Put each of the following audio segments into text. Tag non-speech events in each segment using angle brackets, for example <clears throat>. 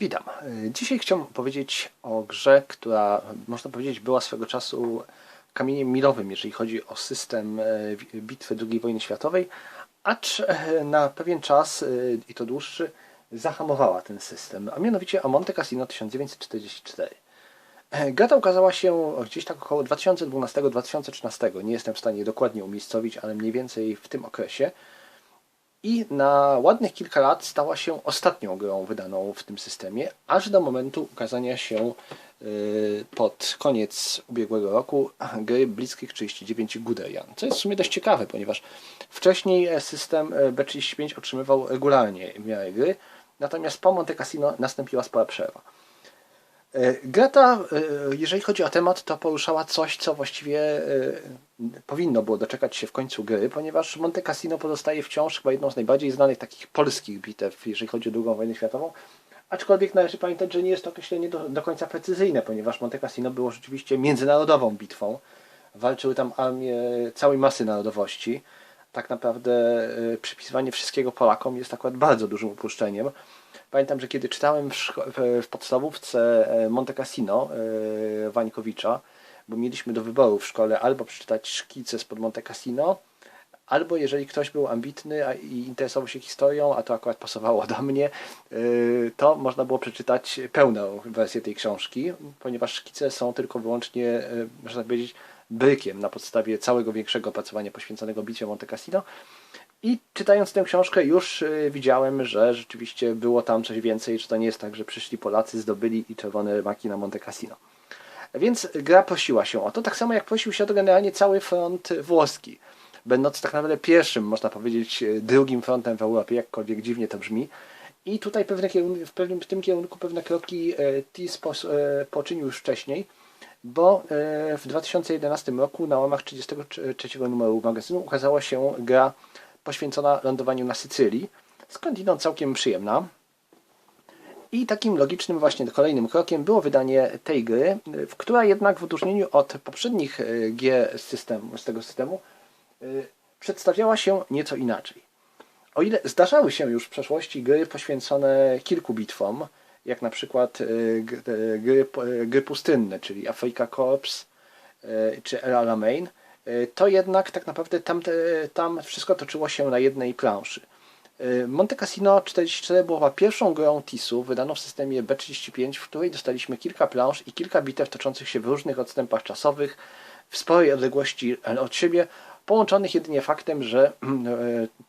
Witam. Dzisiaj chciałbym powiedzieć o grze, która można powiedzieć była swego czasu kamieniem milowym, jeżeli chodzi o system e, bitwy II wojny światowej, acz e, na pewien czas, e, i to dłuższy, zahamowała ten system, a mianowicie o Monte Cassino 1944. E, Gra ta ukazała się gdzieś tak około 2012-2013. Nie jestem w stanie dokładnie umiejscowić, ale mniej więcej w tym okresie. I na ładnych kilka lat stała się ostatnią grą wydaną w tym systemie, aż do momentu ukazania się y, pod koniec ubiegłego roku gry Blitzkrieg 39 Guderian. Co jest w sumie dość ciekawe, ponieważ wcześniej system e, B35 otrzymywał regularnie miarę gry, natomiast po Monte Cassino nastąpiła spora przerwa. E, Gra ta, e, jeżeli chodzi o temat, to poruszała coś, co właściwie powinno było doczekać się w końcu gry, ponieważ Monte Cassino pozostaje wciąż chyba jedną z najbardziej znanych takich polskich bitew, jeżeli chodzi o II wojnę światową. Aczkolwiek należy pamiętać, że nie jest to określenie do, do końca precyzyjne, ponieważ Monte Cassino było rzeczywiście międzynarodową bitwą. Walczyły tam armie całej masy narodowości. Tak naprawdę e, przypisywanie wszystkiego Polakom jest akurat bardzo dużym upuszczeniem. Pamiętam, że kiedy czytałem w, w podstawówce e, Monte Cassino e, Wańkowicza, bo mieliśmy do wyboru w szkole albo przeczytać szkice spod Monte Cassino, albo jeżeli ktoś był ambitny i interesował się historią, a to akurat pasowało do mnie, y, to można było przeczytać pełną wersję tej książki, ponieważ szkice są tylko wyłącznie, y, można powiedzieć, brykiem na podstawie całego większego opracowania poświęconego bitwie Monte Cassino. I czytając tę książkę już y, widziałem, że rzeczywiście było tam coś więcej, że to nie jest tak, że przyszli Polacy, zdobyli i czerwone maki na Monte Cassino. Więc gra prosiła się o to, tak samo jak prosił się o to generalnie cały front włoski, będąc tak naprawdę pierwszym, można powiedzieć, drugim frontem w Europie, jakkolwiek dziwnie to brzmi. I tutaj pewne w, pewnym, w tym kierunku pewne kroki e, TIS e, poczynił już wcześniej, bo e, w 2011 roku na łamach 33 numeru magazynu ukazała się gra poświęcona lądowaniu na Sycylii, skądinąd całkiem przyjemna. I takim logicznym właśnie kolejnym krokiem było wydanie tej gry, która jednak w odróżnieniu od poprzednich e, gier z, systemu, z tego systemu e, przedstawiała się nieco inaczej. O ile zdarzały się już w przeszłości gry poświęcone kilku bitwom, jak na przykład e, gry, gry pustynne, czyli Afrika Corps czy El Alamein, to jednak tak naprawdę tam, tam wszystko toczyło się na jednej planszy. E, Monte Cassino 44 było pierwszą grą TIS-u wydaną w systemie B35, w której dostaliśmy kilka plansz i kilka bitew toczących się w różnych odstępach czasowych, w sporej odległości od siebie, połączonych jedynie faktem, że <clears throat> e,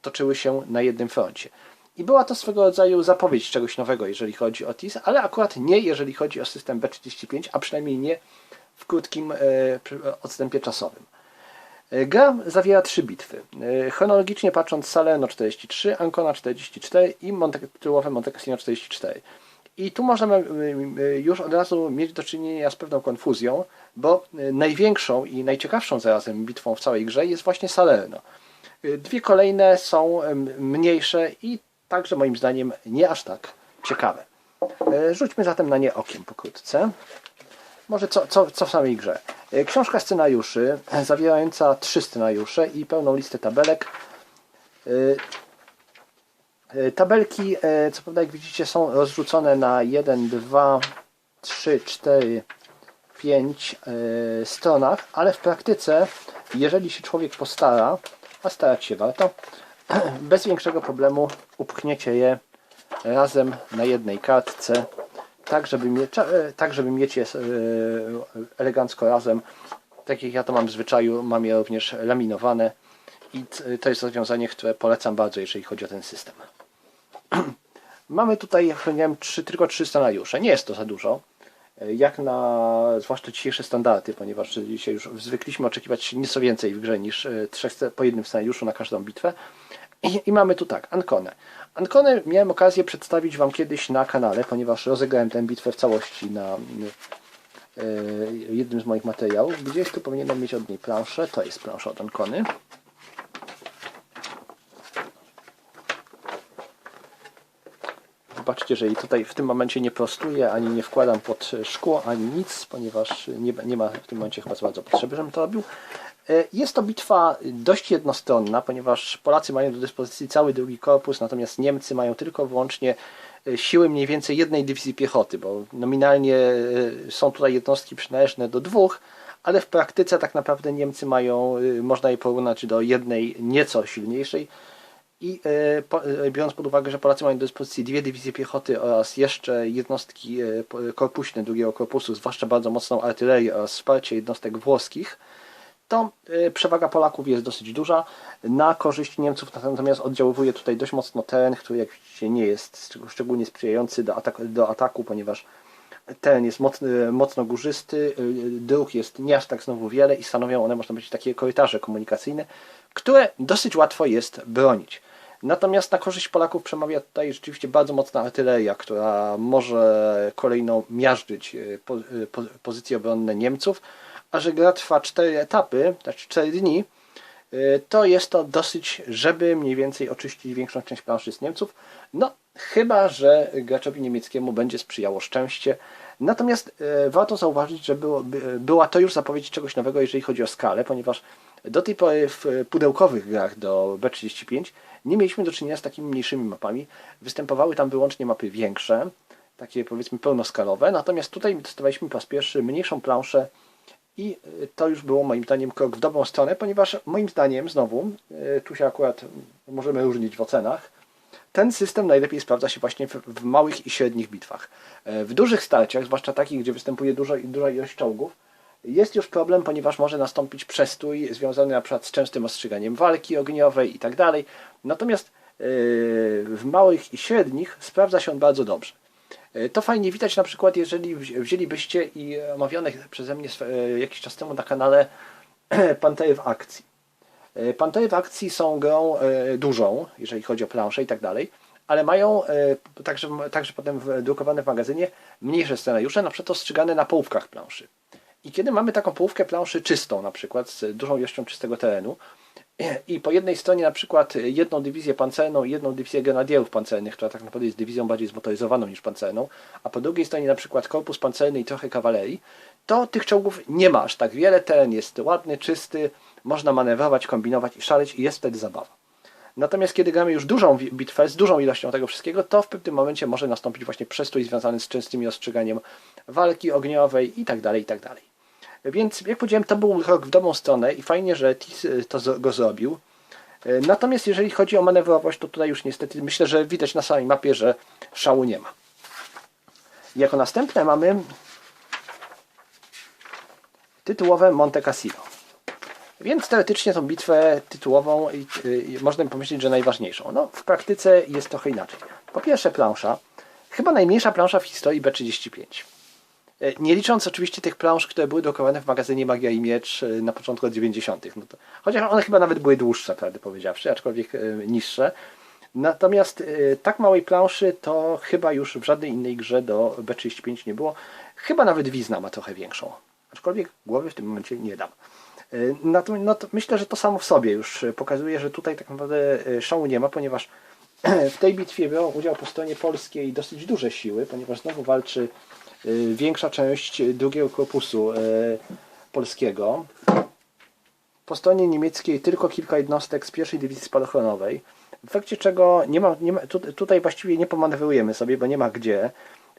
toczyły się na jednym froncie. I była to swego rodzaju zapowiedź czegoś nowego, jeżeli chodzi o TIS, ale akurat nie jeżeli chodzi o system B35, a przynajmniej nie w krótkim e, odstępie czasowym. E, Gra zawiera trzy bitwy. E, Chronologicznie patrząc Salerno 43, Ancona 44 i Monte, tytułowe Monte Cassino 44. I tu możemy y, y, już od razu mieć do czynienia z pewną konfuzją, bo największą i najciekawszą zarazem bitwą w całej grze jest właśnie Salerno. Dwie kolejne są mniejsze i także moim zdaniem nie aż tak ciekawe. E, Rzućmy zatem na nie okiem pokrótce. Może co, co, co w samej grze? E, Książka scenariuszy, e, zawierająca trzy scenariusze i pełną listę tabelek. E, Tabelki, co prawda jak widzicie, są rozrzucone na 1, 2, 3, 4, 5 e, stronach, ale w praktyce, jeżeli się człowiek postara, a starać się warto, <clears throat> bez większego problemu upchniecie je razem na jednej kartce, tak żeby, mie- cza- e, tak żeby mieć je e, elegancko razem. Tak jak ja to mam w zwyczaju, mam je również laminowane i t- to jest rozwiązanie, które polecam bardzo, jeżeli chodzi o ten system. <clears throat> Mamy tutaj, jak powiedziałem, trzy, tylko trzy scenariusze. Nie jest to za dużo, e, jak na zwłaszcza dzisiejsze standardy, ponieważ dzisiaj już zwykliśmy oczekiwać nieco więcej w grze niż e, trzech po jednym scenariuszu na każdą bitwę. I, I mamy tu tak, Ancone. Ancone miałem okazję przedstawić Wam kiedyś na kanale, ponieważ rozegrałem tę bitwę w całości na e, jednym z moich materiałów. Gdzieś tu powinienem mieć od niej planszę. To jest plansza od Ancony. Wybaczcie, że jej tutaj w tym momencie nie prostuję, ani nie wkładam pod szkło, ani nic, ponieważ nie, nie ma w tym momencie chyba za bardzo potrzeby, żebym to robił. E, Jest to bitwa dość jednostronna, ponieważ Polacy mają do dyspozycji cały drugi korpus, natomiast Niemcy mają tylko wyłącznie e, siły mniej więcej jednej dywizji piechoty, bo nominalnie e, są tutaj jednostki przynależne do dwóch, ale w praktyce tak naprawdę Niemcy mają, można je porównać do jednej nieco silniejszej. I biorąc pod uwagę, że Polacy mają do dyspozycji dwie dywizje piechoty oraz jeszcze jednostki korpuśne drugiego korpusu, zwłaszcza bardzo mocną artylerię oraz wsparcie jednostek włoskich, to e, przewaga Polaków jest dosyć duża. Na korzyść Niemców natomiast oddziaływuje tutaj dość mocno teren, który jak widzicie nie jest szczeg- szczególnie sprzyjający do, atak do ataku, ponieważ teren jest mocno górzysty, y, dróg jest nie aż tak znowu wiele i stanowią one, można powiedzieć, takie korytarze komunikacyjne, które dosyć łatwo jest bronić. Natomiast na korzyść Polaków przemawia tutaj rzeczywiście bardzo mocna artyleria, która może kolejno miażdżyć y, po, y, po, pozycje obronne Niemców, a że gra trwa 4 etapy, znaczy 4 dni, y, to jest to dosyć, żeby mniej więcej oczyścić większą część planszy z Niemców. No, chyba, że graczowi niemieckiemu będzie sprzyjało szczęście. Natomiast e, warto zauważyć, że było, by, była to już zapowiedź czegoś nowego, jeżeli chodzi o skalę, ponieważ do tej pory w pudełkowych grach do B35 nie mieliśmy do czynienia z takimi mniejszymi mapami. Występowały tam wyłącznie mapy większe, takie powiedzmy pełnoskalowe, natomiast tutaj dostawaliśmy po raz pierwszy mniejszą planszę i e, to już było moim zdaniem krok w dobrą stronę, ponieważ moim zdaniem znowu, e, tu się akurat możemy różnić w ocenach, ten system najlepiej sprawdza się właśnie w, w małych i średnich bitwach. E, W dużych starciach, zwłaszcza takich, gdzie występuje dużo, duża ilość czołgów, jest już problem, ponieważ może nastąpić przestój związany na przykład z częstym ostrzyganiem walki ogniowej i tak dalej. Natomiast e, w małych i średnich sprawdza się on bardzo dobrze. E, To fajnie widać na przykład, jeżeli wzi- wzięlibyście i omawiane przeze mnie e, jakiś czas temu na kanale <clears throat> Pantery w akcji. E, Pantery w akcji są grą dużą, jeżeli chodzi o planszę i tak dalej, ale mają także, także potem drukowane w magazynie mniejsze scenariusze, na przykład ostrzygane na połówkach planszy. I kiedy mamy taką połówkę planszy czystą, na przykład z dużą ilością czystego terenu, i po jednej stronie na przykład jedną dywizję pancerną i jedną dywizję grenadierów pancernych, która tak naprawdę jest dywizją bardziej zmotoryzowaną niż pancerną, a po drugiej stronie na przykład korpus pancerny i trochę kawalerii, to tych czołgów nie ma aż tak wiele, teren jest ładny, czysty, można manewrować, kombinować i szaleć i jest wtedy zabawa. Natomiast kiedy gramy już dużą bitwę z dużą ilością tego wszystkiego, to w pewnym momencie może nastąpić właśnie przestój związany z częstym ostrzyganiem walki ogniowej i tak Więc jak powiedziałem, to był krok w dobrą stronę i fajnie, że TIS y, to go zrobił. Y, Natomiast jeżeli chodzi o manewrowość, to tutaj już niestety myślę, że widać na samej mapie, że szału nie ma. Jako następne mamy tytułowe Monte Cassino. Więc teoretycznie tą bitwę tytułową i, y, można by pomyśleć, że najważniejszą. No, w praktyce jest trochę inaczej. Po pierwsze plansza, chyba najmniejsza plansza w historii B35. E, Nie licząc oczywiście tych plansz, które były drukowane w magazynie Magia i Miecz e, na początku lat 90. No to, chociaż one chyba nawet były dłuższe, prawdę powiedziawszy, aczkolwiek e, niższe. Natomiast tak małej planszy to chyba już w żadnej innej grze do B35 nie było. Chyba nawet Wizna ma trochę większą. Aczkolwiek głowy w tym momencie nie dam. No to myślę, że to samo w sobie już pokazuje, że tutaj tak naprawdę szału nie ma, ponieważ <clears throat> w tej bitwie biorą udział po stronie polskiej dosyć duże siły, ponieważ znowu walczy większa część drugiego korpusu y, polskiego. Po stronie niemieckiej tylko kilka jednostek z pierwszej dywizji spadochronowej, w efekcie czego nie ma, nie ma, tu, tutaj właściwie nie pomanewrujemy sobie, bo nie ma gdzie.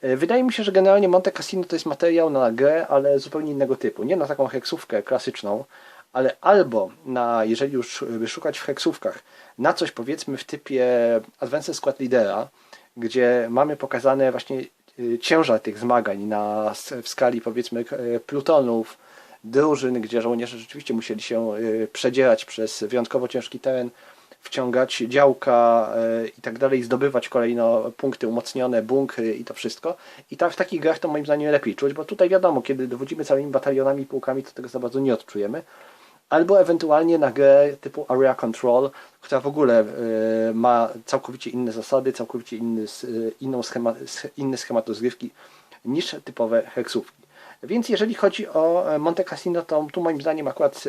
Y, Wydaje mi się, że generalnie Monte Cassino to jest materiał na grę, ale zupełnie innego typu. Nie na taką heksówkę klasyczną, ale albo na, jeżeli już szukać w heksówkach, na coś powiedzmy w typie Advanced Squad Leadera, gdzie mamy pokazane właśnie y, ciężar tych zmagań na, w skali powiedzmy y, plutonów, drużyn, gdzie żołnierze rzeczywiście musieli się y, przedzierać przez wyjątkowo ciężki teren, wciągać działka y, i tak dalej, zdobywać kolejno punkty umocnione, bunkry i to wszystko. I tak w takich grach to moim zdaniem lepiej czuć, bo tutaj wiadomo, kiedy dowodzimy całymi batalionami i pułkami, to tego za bardzo nie odczujemy albo ewentualnie na grę typu Area Control, która w ogóle y, ma całkowicie inne zasady, całkowicie inny, y, inną schema, sch- inny schemat rozgrywki niż typowe heksówki. Więc jeżeli chodzi o e, Monte Cassino, to tu moim zdaniem akurat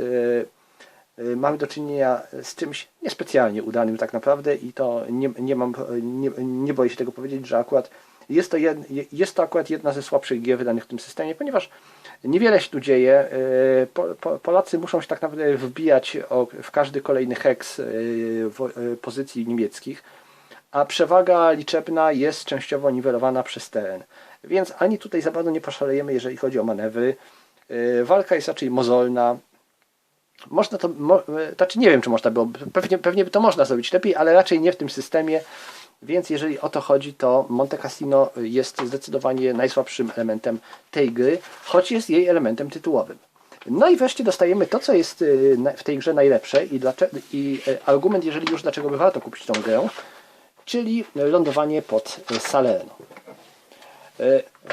mamy do czynienia z czymś niespecjalnie udanym tak naprawdę i to nie, nie mam, nie, nie boję się tego powiedzieć, że akurat jest to, jed, jest to akurat jedna ze słabszych gier wydanych w tym systemie, ponieważ niewiele się tu dzieje. Po, Polacy muszą się tak naprawdę wbijać w każdy kolejny heks wo- y, pozycji niemieckich, a przewaga liczebna jest częściowo niwelowana przez teren. Więc ani tutaj za bardzo nie poszalejemy, jeżeli chodzi o manewry. Walka jest raczej mozolna. Można to, znaczy nie wiem, czy można było, pewnie, pewnie by to można zrobić lepiej, ale raczej nie w tym systemie. Więc jeżeli o to chodzi, to Monte Cassino jest zdecydowanie najsłabszym elementem tej gry, choć jest jej elementem tytułowym. No i wreszcie dostajemy to, co jest y, w tej grze najlepsze i, dlaczego, i y, argument, jeżeli już dlaczego by warto kupić tą grę, czyli lądowanie pod y, Salerno.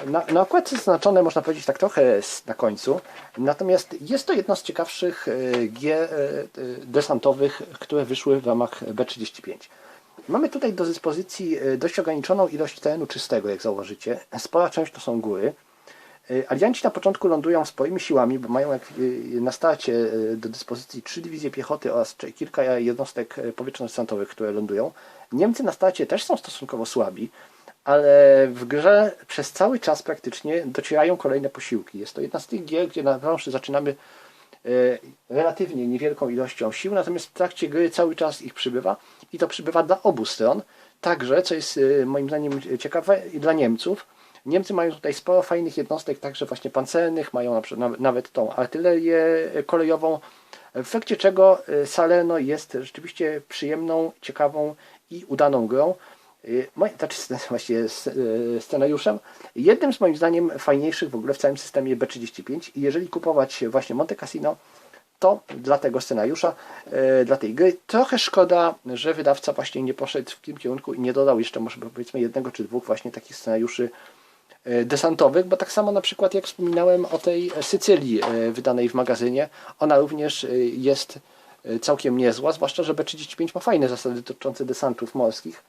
Na, na okładce zaznaczone można powiedzieć tak trochę na końcu, natomiast jest to jedna z ciekawszych gier desantowych, które wyszły w ramach B35. Mamy tutaj do dyspozycji y, dość ograniczoną ilość terenu czystego, jak zauważycie. Spora część to są góry. Y, Alianci na początku lądują swoimi siłami, bo mają y, na starcie do dyspozycji trzy dywizje piechoty oraz kilka jednostek powietrzno-desantowych, które lądują. Niemcy na starcie też są stosunkowo słabi, ale w grze przez cały czas praktycznie docierają kolejne posiłki. Jest to jedna z tych gier, gdzie na planszy zaczynamy relatywnie niewielką ilością sił, natomiast w trakcie gry cały czas ich przybywa i to przybywa dla obu stron. Także, co jest y, moim zdaniem ciekawe, i dla Niemców, Niemcy mają tutaj sporo fajnych jednostek, także właśnie pancernych, mają na przykład nawet- tą artylerię kolejową, w efekcie czego y, Salerno jest rzeczywiście przyjemną, ciekawą i udaną grą. Y, znaczy właściwie y, scenariuszem. Jednym z moim zdaniem fajniejszych w ogóle w całym systemie B35 i jeżeli kupować właśnie Monte Cassino, to dla tego scenariusza, e, dla tej gry. Trochę szkoda, że wydawca właśnie nie poszedł w tym kierunku i nie dodał jeszcze może powiedzmy jednego czy dwóch właśnie takich scenariuszy desantowych, bo tak samo na przykład jak wspominałem o tej Sycylii wydanej w magazynie, ona również jest całkiem niezła, zwłaszcza, że B35 ma fajne zasady dotyczące desantów morskich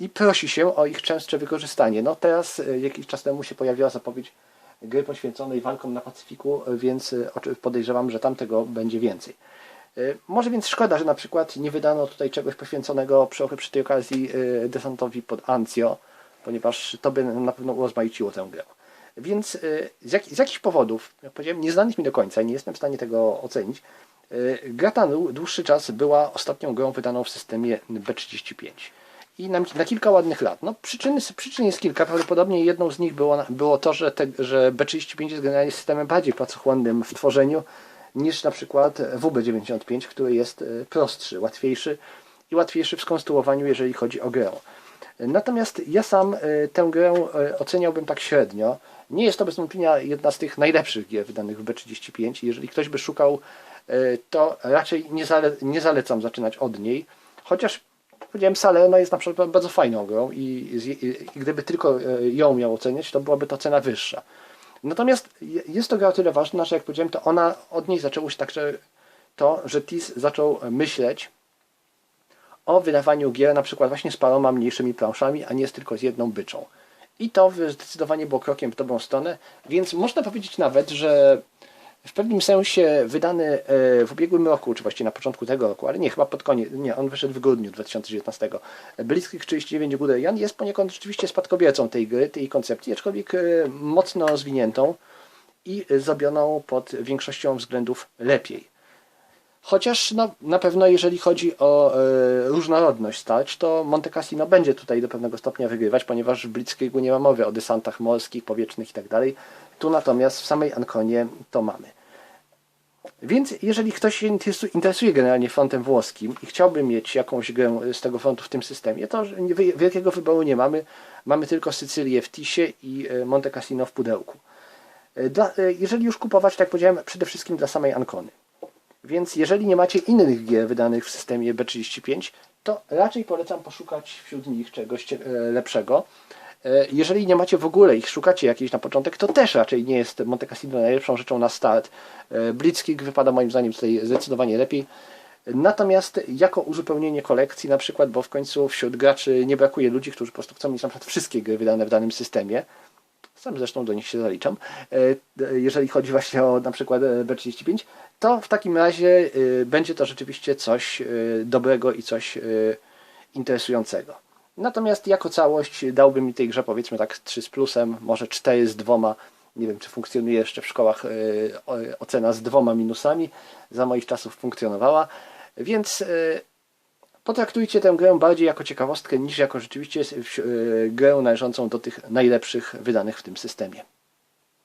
i prosi się o ich częstsze wykorzystanie. No teraz e, jakiś czas temu się pojawiła zapowiedź gry poświęconej walkom na Pacyfiku, e, więc e, podejrzewam, że tam tego będzie więcej. Może więc szkoda, że na przykład nie wydano tutaj czegoś poświęconego przy, przy tej okazji desantowi pod Anzio, ponieważ to by na pewno urozmaiciło tę grę. Więc z, jak, z jakichś powodów, jak powiedziałem, nieznanych mi do końca, nie jestem w stanie tego ocenić, gra ta dłu- dłuższy czas była ostatnią grą wydaną w systemie B35 i na, na kilka ładnych lat. No, przyczyny, przyczyn jest kilka. Prawdopodobnie jedną z nich było, było to, że, te, że B35 jest generalnie systemem bardziej pracochłonnym w tworzeniu niż na przykład WB95, który jest e, prostszy, łatwiejszy i łatwiejszy w skonstruowaniu, jeżeli chodzi o grę. Natomiast ja sam e, tę grę e, oceniałbym tak średnio. Nie jest to bez wątpienia jedna z tych najlepszych gier wydanych w B35. Jeżeli ktoś by szukał, to raczej nie, zale, nie zalecam zaczynać od niej. Chociaż powiedziałem, Salerno jest na przykład bardzo fajną grą i, i, i gdyby tylko e, ją miał oceniać, to byłaby to cena wyższa. Natomiast je- jest to gra o tyle ważna, że jak powiedziałem, to ona od niej zaczęło się także to, że TIS zaczął myśleć o wydawaniu gier na przykład właśnie z paroma mniejszymi planszami, a nie z tylko z jedną byczą. I to zdecydowanie było krokiem w dobrą stronę, więc można powiedzieć nawet, że w pewnym sensie wydany e, w ubiegłym roku, czy właściwie na początku tego roku, ale nie, chyba pod koniec, nie, on wyszedł w grudniu 2019. Blitzkrieg 39 Guderian jest poniekąd rzeczywiście spadkobiercą tej gry, tej koncepcji, aczkolwiek e, mocno rozwiniętą i zrobioną pod większością względów lepiej. Chociaż no, na pewno jeżeli chodzi o e, różnorodność starć, to Monte Cassino będzie tutaj do pewnego stopnia wygrywać, ponieważ w Blitzkriegu nie ma mowy o desantach morskich, powietrznych itd. Tu natomiast w samej Ankonie to mamy. Więc jeżeli ktoś się interesu- interesuje generalnie frontem włoskim i chciałby mieć jakąś grę z tego frontu w tym systemie, to wielkiego wyboru nie mamy. Mamy tylko Sycylię w Tisie i e, Monte Cassino w pudełku. E, Dla, jeżeli już kupować, tak jak powiedziałem, przede wszystkim dla samej Ankony. Więc jeżeli nie macie innych gier wydanych w systemie B35, to raczej polecam poszukać wśród nich czegoś e, lepszego. E, Jeżeli nie macie w ogóle ich, szukacie jakiejś na początek, to też raczej nie jest Monte Cassino najlepszą rzeczą na start. E, Blitzkrieg wypada moim zdaniem tutaj zdecydowanie lepiej. Natomiast jako uzupełnienie kolekcji na przykład, bo w końcu wśród graczy nie brakuje ludzi, którzy po prostu chcą mieć na przykład wszystkie gry wydane w danym systemie, sam zresztą do nich się zaliczam, e, e, jeżeli chodzi właśnie o na przykład e, B35, to w takim razie będzie to rzeczywiście coś dobrego i coś interesującego. Natomiast jako całość dałbym mi tej grze powiedzmy tak 3 z plusem, może 4 z dwoma. Nie wiem, czy funkcjonuje jeszcze w szkołach ocena z dwoma minusami. Za moich czasów funkcjonowała. Więc Potraktujcie tę grę bardziej jako ciekawostkę niż jako rzeczywiście e, grę należącą do tych najlepszych wydanych w tym systemie.